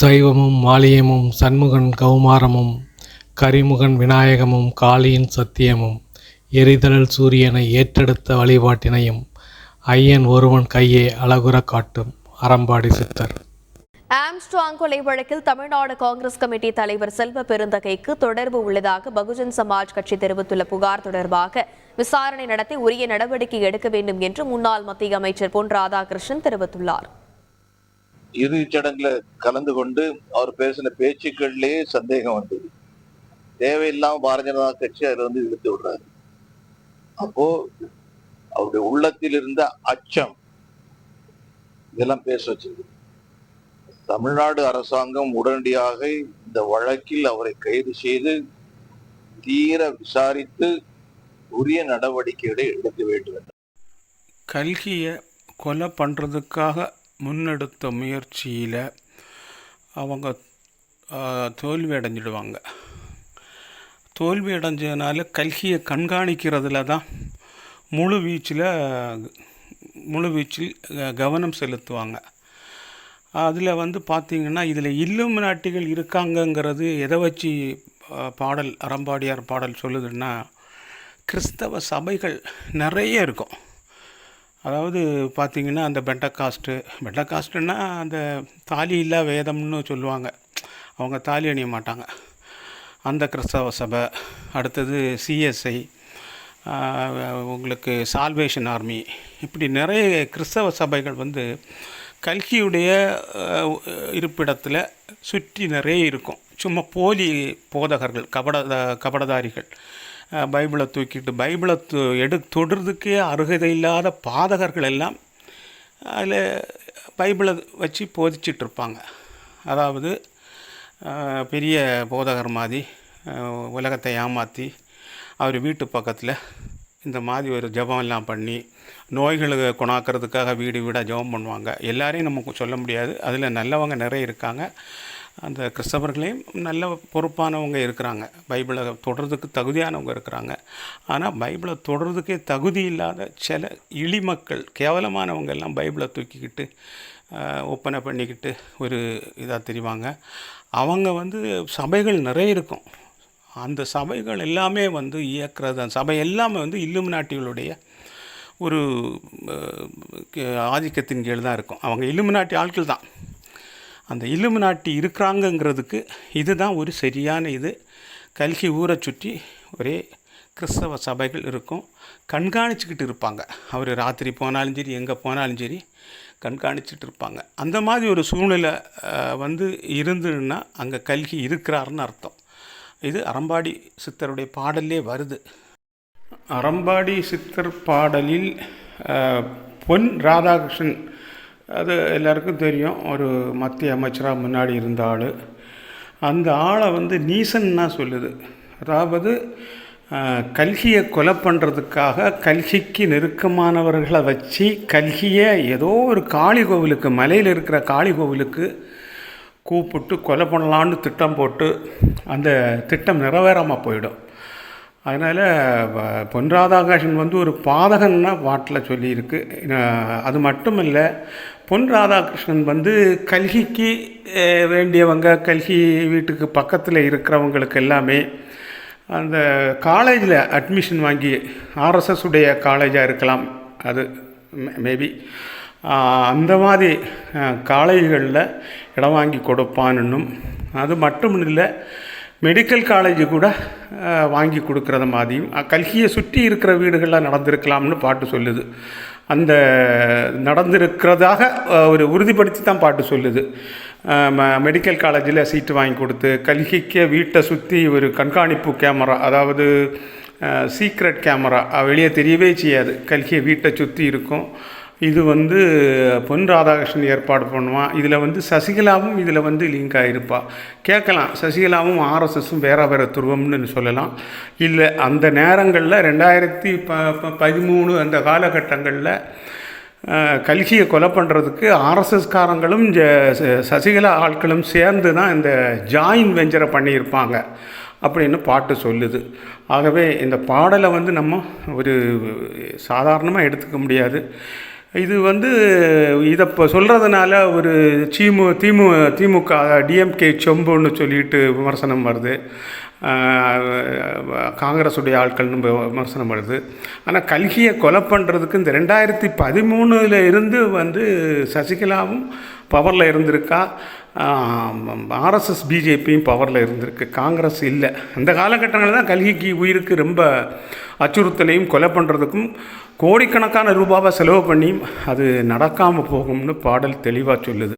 சைவமும் மாலியமும் சண்முகன் கௌமாரமும் கரிமுகன் விநாயகமும் காளியின் சத்தியமும் எரிதழல் சூரியனை ஏற்றெடுத்த வழிபாட்டினையும் ஐயன் ஒருவன் கையே அழகுற காட்டும் அறம்பாடி சித்தர். ஆம்ஸ்ட்ராங் கொலை வழக்கில் தமிழ்நாடு காங்கிரஸ் கமிட்டி தலைவர் செல்வ பெருந்தகைக்கு தொடர்பு உள்ளதாக பகுஜன் சமாஜ் கட்சி தெரிவித்துள்ள புகார் தொடர்பாக விசாரணை நடத்தி உரிய நடவடிக்கை எடுக்க வேண்டும் என்று முன்னாள் மத்திய அமைச்சர் பொன் ராதாகிருஷ்ணன் தெரிவித்துள்ளார். இறுதிச் சடங்குல கலந்து கொண்டு அவர் பேசின பேச்சுக்கள்லயே சந்தேகம் வந்தது. தேவையில்லாம பாரதிய ஜனதா கட்சி அதுல வந்து இழுத்து விடுறாரு. அப்போ அவருடைய உள்ளத்தில் இருந்த அச்சம் இதெல்லாம் பேச வச்சது தமிழ்நாடு அரசாங்கம் உடனடியாக இந்த வழக்கில் அவரை கைது செய்து தீர விசாரித்து உரிய நடவடிக்கைகளை எடுக்க வேண்டும். கல்கியை கொலை பண்ணுறதுக்காக முன்னெடுத்த முயற்சியில் அவங்க தோல்வி அடைஞ்சிடுவாங்க. தோல்வி அடைஞ்சதுனால கல்கியை கண்காணிக்கிறதுல தான் முழு வீச்சில் முழு வீச்சில் க- கவனம் செலுத்துவாங்க. அதில் வந்து பார்த்திங்கன்னா இதில் இல்லும் நாட்டிகள் இருக்காங்கங்கிறது எதை வச்சு பாடல் அறம்பாடியார் பாடல் சொல்லுதுன்னா கிறிஸ்தவ சபைகள் நிறைய இருக்கும். அதாவது பார்த்திங்கன்னா அந்த பெண்டகாஸ்ட்டு. பெண்டகாஸ்ட்டுன்னா அந்த தாலி இல்லா வேதம்னு சொல்லுவாங்க. அவங்க தாலி அணிய மாட்டாங்க. அந்த கிறிஸ்தவ சபை. அடுத்தது சிஎஸ்ஐ. உங்களுக்கு சால்வேஷன் ஆர்மி. இப்படி நிறைய கிறிஸ்தவ சபைகள் வந்து கல்கியுடைய இருப்பிடத்தில் சுற்றி நிறைய இருக்கும். சும்மா போலி போதகர்கள் கபட கபடதாரிகள். பைபிளை தூக்கிட்டு பைபிளை எடு தொடுறதுக்கே அருகதை இல்லாத பாதகர்கள் எல்லாம் அதில் பைபிளை வச்சு போதிச்சிட்டு இருப்பாங்க அதாவது பெரிய போதகர் மாதிரி உலகத்தை ஏமாற்றி அவர் வீட்டு பக்கத்தில் இந்த மாதிரி ஒரு ஜெபம் எல்லாம் பண்ணி நோய்களை குணாக்கிறதுக்காக வீடு வீடாக ஜெபம் பண்ணுவாங்க. எல்லாரையும் நமக்கு சொல்ல முடியாது. அதில் நல்லவங்க நிறைய இருக்காங்க. அந்த கிறிஸ்தவர்களையும் நல்ல பொறுப்பானவங்க இருக்கிறாங்க. பைபிளை தொடர்றதுக்கு தகுதியானவங்க இருக்கிறாங்க. ஆனால் பைபிளை தொடர்றதுக்கே தகுதி இல்லாத சில இழிமக்கள் கேவலமானவங்க எல்லாம் பைபிளை தூக்கிக்கிட்டு ஒப்பனை பண்ணிக்கிட்டு ஒரு இதாக தெரிவாங்க. அவங்க வந்து சபைகள் நிறைய இருக்கும். அந்த சபைகள் எல்லாமே வந்து இயக்கிறது அந்த சபை எல்லாமே வந்து இல்லும் நாட்டிகளுடைய ஒரு ஆதிக்கத்தின் கீழ் தான் இருக்கும். அவங்க இலுமினாட்டி ஆட்கள் தான். அந்த இலுமினாட்டி இருக்கிறாங்கங்கிறதுக்கு இதுதான் ஒரு சரியான இது. கல்கி ஊரை சுற்றி ஒரே கிறிஸ்தவ சபைகள் இருக்கும். கண்காணிச்சுக்கிட்டு இருப்பாங்க. அவர் ராத்திரி போனாலும் சரி எங்கே போனாலும் சரி கண்காணிச்சுட்டு இருப்பாங்க. அந்த மாதிரி ஒரு சூழ்நிலை வந்து இருந்துன்னா அங்கே கல்கி இருக்கிறாருன்னு அர்த்தம். இது அறம்பாடி சித்தருடைய பாடல்லே வருது. அறம்பாடி சித்தர் பாடலில் பொன் ராதாகிருஷ்ணன் அது எல்லாருக்கும் தெரியும். ஒரு மத்திய அமைச்சராக முன்னாடி இருந்த ஆள். அந்த ஆளை வந்து நீசன்னா சொல்லுது. அதாவது கல்கியை கொலை பண்ணுறதுக்காக கல்கிக்கு நெருக்கமானவர்களை வச்சு கல்கியை ஏதோ ஒரு காளி கோவிலுக்கு மலையில் இருக்கிற காளி கோவிலுக்கு கூப்பிட்டு கொலை பண்ணலான்னு திட்டம் போட்டு அந்த திட்டம் நிறைவேறாமல் போயிடும். அதனால் பொன் ராதாகிருஷ்ணன் வந்து ஒரு பாதகன்னா பாட்டில் சொல்லியிருக்கு. அது மட்டும் இல்லை பொன் ராதாகிருஷ்ணன் வந்து கல்கிக்கு வேண்டியவங்க கல்கி வீட்டுக்கு பக்கத்தில் இருக்கிறவங்களுக்கு எல்லாமே அந்த காலேஜில் அட்மிஷன் வாங்கி ஆர்எஸ்எஸ் உடைய காலேஜாக இருக்கலாம். அது மேபி அந்த மாதிரி காலேஜ்களில் இடம் வாங்கி கொடுப்பான்னும் அது மட்டும் இல்லை மெடிக்கல் காலேஜ் கூட வாங்கி கொடுக்குறத மாதிரியும் கல்கியை சுற்றி இருக்கிற வீடுகளில் நடந்திருக்கலாம்னு பாட்டு சொல்லுது. அந்த நடந்திருக்கிறதாக ஒரு உறுதிப்படுத்தி தான் பாட்டு சொல்லுது. ம- மெடிக்கல் காலேஜில் சீட்டு வாங்கி கொடுத்து கல்கிக்கு வீட்டை சுற்றி ஒரு கண்காணிப்பு கேமரா அதாவது சீக்ரெட் கேமரா வெளியே தெரியவே செய்யாது. கல்கியை வீட்டை சுற்றி இருக்கும். இது வந்து பொன் ராதாகிருஷ்ணன் ஏற்பாடு பண்ணுவான் இதில் வந்து சசிகலாவும் இதில் வந்து லிங்க் ஆகிருப்பா கேட்கலாம். சசிகலாவும் ஆர்எஸ்எஸும் வேற வேற துருவம்னு சொல்லலாம். இல்லை அந்த நேரங்களில் ரெண்டாயிரத்தி ப பதிமூணு அந்த காலகட்டங்களில் கல்கியை கொலை பண்ணுறதுக்கு ஆர்எஸ்எஸ்காரங்களும் ஜ- சசிகலா ஆட்களும் சேர்ந்து தான் இந்த ஜாயின் வெஞ்சரை பண்ணியிருப்பாங்க. அப்படின்னு பாட்டு சொல்லுது. ஆகவே இந்த பாடலை வந்து நம்ம ஒரு சாதாரணமாக எடுத்துக்க முடியாது. இது வந்து இதை இப்போ சொல்கிறதுனால ஒரு சீமு திமு திமுக டிஎம்கே சொம்புன்னு சொல்லிட்டு விமர்சனம் வருது. காங்கிரஸுடைய ஆட்கள்னு விமர்சனம் வருது. ஆனால் கல்கியை கொலை பண்ணுறதுக்கு இந்த ரெண்டாயிரத்தி பதிமூணுல இருந்து வந்து சசிகலாவும் பவரில் இருந்திருக்கா? ஆர்எஸ்எஸ் பிஜேபியும் பவரில் இருந்திருக்கு. காங்கிரஸ் இல்லை. அந்த காலகட்டங்களில் தான் கல்கிக்கு உயிருக்கு ரொம்ப அச்சுறுத்தலையும் கொலை பண்ணுறதுக்கும் கோடிக்கணக்கான ரூபாவை செலவு பண்ணியும் அது நடக்காமல் போகும்னு பாடல் தெளிவாக சொல்லுது.